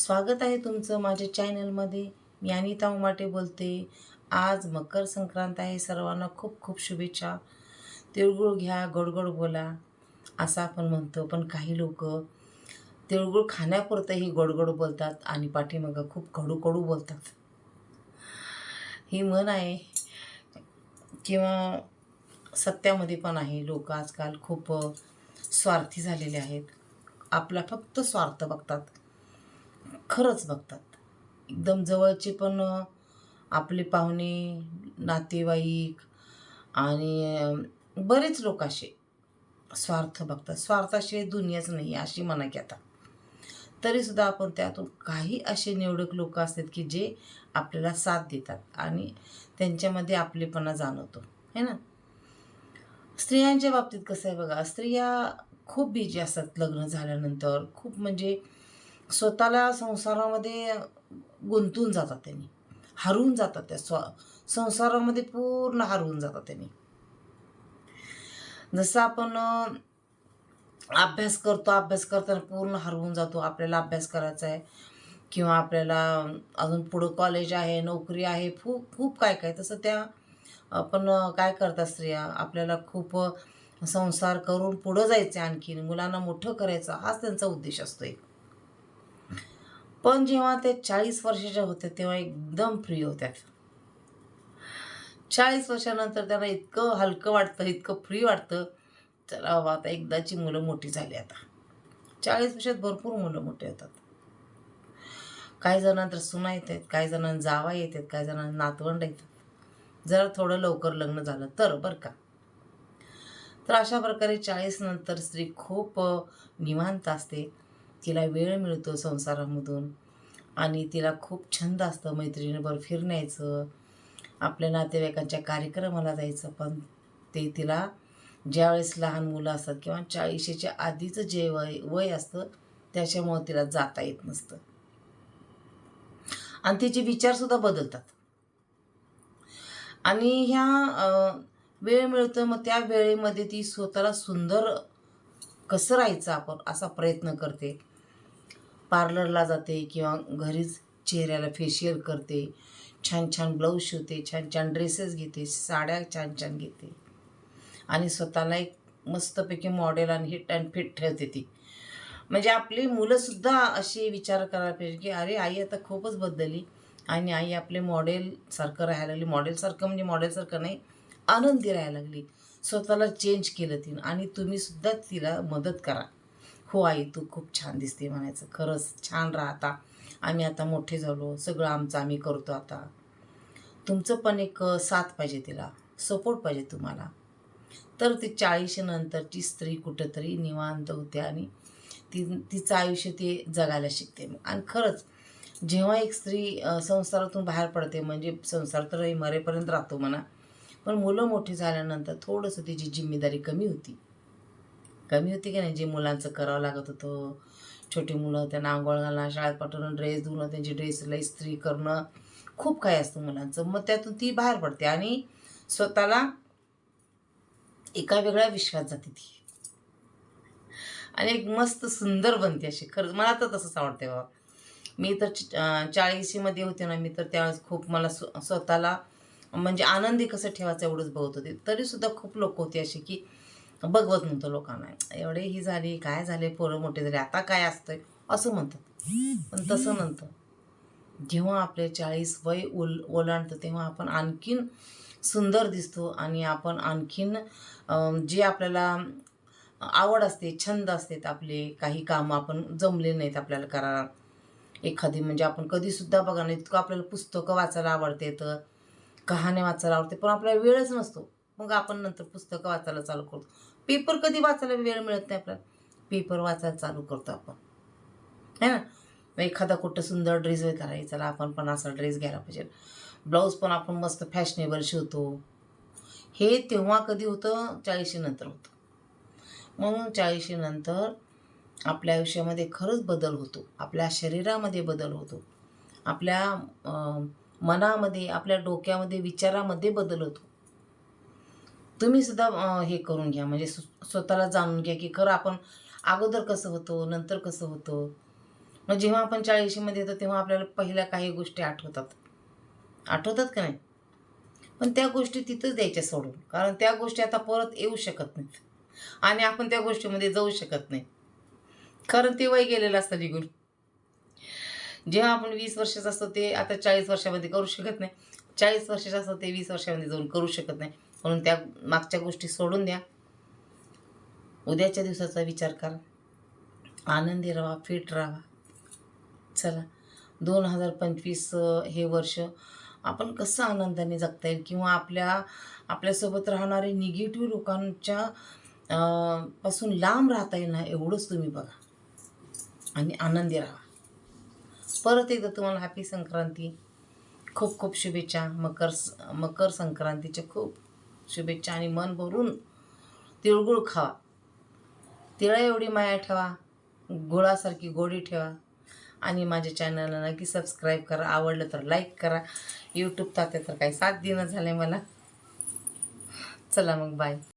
स्वागत आहे तुमचं माझ्या चॅनलमध्ये. मी अनिता उमाटे बोलते. आज मकर संक्रांत आहे. सर्वांना खूप खूप शुभेच्छा. तिळगुळ घ्या गोडगोड बोला असं आपण म्हणतो. पण काही लोक तिळगुळ खाण्यापुरतंही गोडगोड बोलतात आणि पाठीमागं खूप कडू कडू बोलतात. ही म्हण आहे किंवा सत्यामध्ये पण आहे. लोक आजकाल खूप स्वार्थी झालेले आहेत. आपला फक्त स्वार्थ बघतात. खरंच बघतात. एकदम जवळचे पण आपले पाहुणे नातेवाईक आणि बरेच लोक असे स्वार्थ बघतात. स्वार्थाशिवाय दुनियाच नाही अशी म्हणा की आता. तरीसुद्धा आपण त्यातून काही असे निवडक लोक असतात की जे आपल्याला साथ देतात आणि त्यांच्यामध्ये आपलेपणा जाणवतो. है ना? स्त्रियांच्या बाबतीत कसं आहे बघा स्त्रिया खूप बिजी असतात लग्न झाल्यानंतर. खूप म्हणजे स्वतःला संसारामध्ये गुंतून जातात त्यांनी. हरवून जातात त्या स्व संसारामध्ये पूर्ण हरवून जातात त्यांनी. जसं आपण अभ्यास करतो अभ्यास करताना पूर्ण हरवून जातो. आपल्याला अभ्यास करायचा आहे. किंवा आपल्याला अजून पुढं कॉलेज आहे नोकरी आहे खूप खूप काय काय. तसं त्या आपण काय करतात स्त्रिया? आपल्याला खूप संसार करून पुढं जायचं आणखीन. मुलांना मोठं करायचं. हाच त्यांचा उद्देश असतो एक. पण जेव्हा ते चाळीस वर्षाच्या होत्या तेव्हा एकदम फ्री होत्या चाळीस वर्षानंतर त्यांना इतकं हलकं वाटतं इतकं फ्री वाटतं. चला बाबा आता एकदाची मुलं मोठी झाली आता. चाळीस वर्षात भरपूर मुलं मोठी होतात. काही जणांना तर सुना येत आहेत काही जणांना जावा येत आहेत काही जणांना नातवंड येतात. जरा थोडं लवकर लग्न झालं तर बरं का? तर अशा प्रकारे चाळीस नंतर स्त्री खूप निवांत असते. तिला वेळ मिळतो संसारामधून. आणि तिला खूप छंद असतं मैत्रिणीबरोबर फिरण्याचं. आपल्या नातेवाईकांच्या कार्यक्रमाला जायचं पण ते तिला ज्यावेळेस लहान मुलं असतात किंवा चाळीशीच्या आधीचं जे वय वय असतं त्याच्यामुळं तिला जाता येत नसतं. आणि तिचे विचारसुद्धा बदलतात. आणि ह्या वेळ मिळतो मग त्या वेळेमध्ये ती स्वतःला सुंदर कसं राहायचं आपण असा प्रयत्न करते. पार्लरला जाते किंवा घरीच चेहऱ्याला फेशियल करते. छान छान ब्लाऊज शिवते छान छान ड्रेसेस घेते साड्या छान छान घेते. आणि स्वतःला एक मस्तपैकी मॉडेल आणि हिट अँड फिट ठेवते ती. म्हणजे आपली मुलंसुद्धा अशी विचार करायला पाहिजे की अरे आई आता खूपच बदलली. आणि आई आपले मॉडेलसारखं राहायला लागली. मॉडेलसारखं म्हणजे मॉडेलसारखं नाही आनंदी राहायला लागली. स्वतःला चेंज केलं तिनं. आणि तुम्हीसुद्धा तिला मदत करा. हो आई तू खूप छान दिसते म्हणायचं. खरंच छान राहता आम्ही आता मोठे झालो. सगळं आमचं आम्ही करतो आता. तुमचं पण एक साथ पाहिजे तिला. सपोर्ट पाहिजे तुम्हाला. तर ती चाळीशीनंतरची स्त्री कुठंतरी निवांत होते आणि ती तिचं आयुष्य ती जगायला शिकते. आणि खरंच जेव्हा एक स्त्री संसारातून बाहेर पडते म्हणजे संसार तर मरेपर्यंत राहतो म्हणा पण मुलं मोठी झाल्यानंतर थोडंसं तिची जिम्मेदारी कमी होती. कमी होती की नाही? जे मुलांचं करावं लागत होतं. छोटी मुलं त्यांना आंघोळ घालणं शाळेत पाठवणं ड्रेस धुणं त्यांची ड्रेसला इस्त्री करणं खूप काही असतं मुलांचं. मग त्यातून ती बाहेर पडते आणि स्वतःला एका वेगळ्या विश्वात जाते ती. आणि एक मस्त सुंदर बनते अशी. खरं मला तर तसंच आवडते बाबा. मी तर च- चाळीशीमध्ये होते ना मी तर त्यावेळेस खूप मला स्वतःला म्हणजे आनंदी कसं ठेवायचं एवढंच बघत होते. तरीसुद्धा खूप लोक होते असे की बघवत नव्हतं लोकांना. एवढे ही झाली काय झाले पोरं मोठे झाले आता काय असतंय? असं म्हणतात. पण तसं नंतर. जेव्हा आपले चाळीस वय ओल ओलांडतं तेव्हा आपण आणखीन सुंदर दिसतो आणि आपण आणखीन जे आपल्याला आवड असते छंद असतात आपले काही कामं आपण जमले नाहीत आपल्याला करायला. एखादी म्हणजे आपण कधीसुद्धा बघा ना इतकं आपल्याला पुस्तकं वाचायला आवडते तर कहाण्या वाचायला आवडते पण आपल्याला वेळच नसतो. मग आपण नंतर पुस्तकं वाचायला चालू करतो. पेपर कधी वाचायला वेळ मिळत नाही आपल्याला. पेपर वाचायला चालू करतो आपण. है ना? एखादा कुठं सुंदर ड्रेस वगैरे चला आपण पण असा ड्रेस घ्यायला पाहिजे. ब्लाऊज पण आपण मस्त फॅशनेबल शिवतो. हे तेव्हा कधी होतं? चाळीशी नंतर होतं. म्हणून चाळीशी नंतर आपल्या आयुष्यामध्ये खरंच बदल होतो. आपल्या शरीरामध्ये बदल होतो. आपल्या मनामध्ये आपल्या डोक्यामध्ये विचारामध्ये बदल होतो. तुम्ही सुद्धा हे करून घ्या. म्हणजे स्वतःला जाणून घ्या की खरं आपण अगोदर कसं होतो नंतर कसं होतं? मग जेव्हा आपण चाळीशीमध्ये येतो तेव्हा आपल्याला पहिल्या काही गोष्टी आठवतात. आठवतात का नाही? पण त्या गोष्टी तिथंच द्यायच्या सोडून. कारण त्या गोष्टी आता परत येऊ शकत नाहीत. आणि आपण त्या गोष्टीमध्ये जाऊ शकत नाही. कारण ते वय गेलेलं असतं निघून. जेव्हा आपण वीस वर्षाचं असतो ते आता चाळीस वर्षामध्ये करू शकत नाही. चाळीस वर्षाचं असतं ते वीस वर्षामध्ये जाऊन करू शकत नाही. म्हणून त्या मागच्या गोष्टी सोडून द्या. उद्याच्या दिवसाचा विचार करा. आनंदी राहा फिट राहा. चला. दोन हजार पंचवीस हे वर्ष आपण कसं आनंदाने जगता येईल किंवा आपल्या आपल्यासोबत राहणारे निगेटिव्ह लोकांच्या पासून लांब राहता येईल ना एवढंच तुम्ही बघा. आणि आनंदी राहा. परत एकदा तुम्हाला हॅपी संक्रांती. खूप खूप शुभेच्छा. मकर मकर संक्रांतीच्या खूप शुभेच्छा आणि मन भरून तिळगुळ खावा. तिळा एवढी माया ठेवा गुळासारखी गोडी ठेवा आणि माझ्या चॅनलला नक्की सबस्क्राईब करा. आवडलं तर लाईक करा. यूट्यूब तात्या तर काही साथ देणं झालं मला. चला मग बाय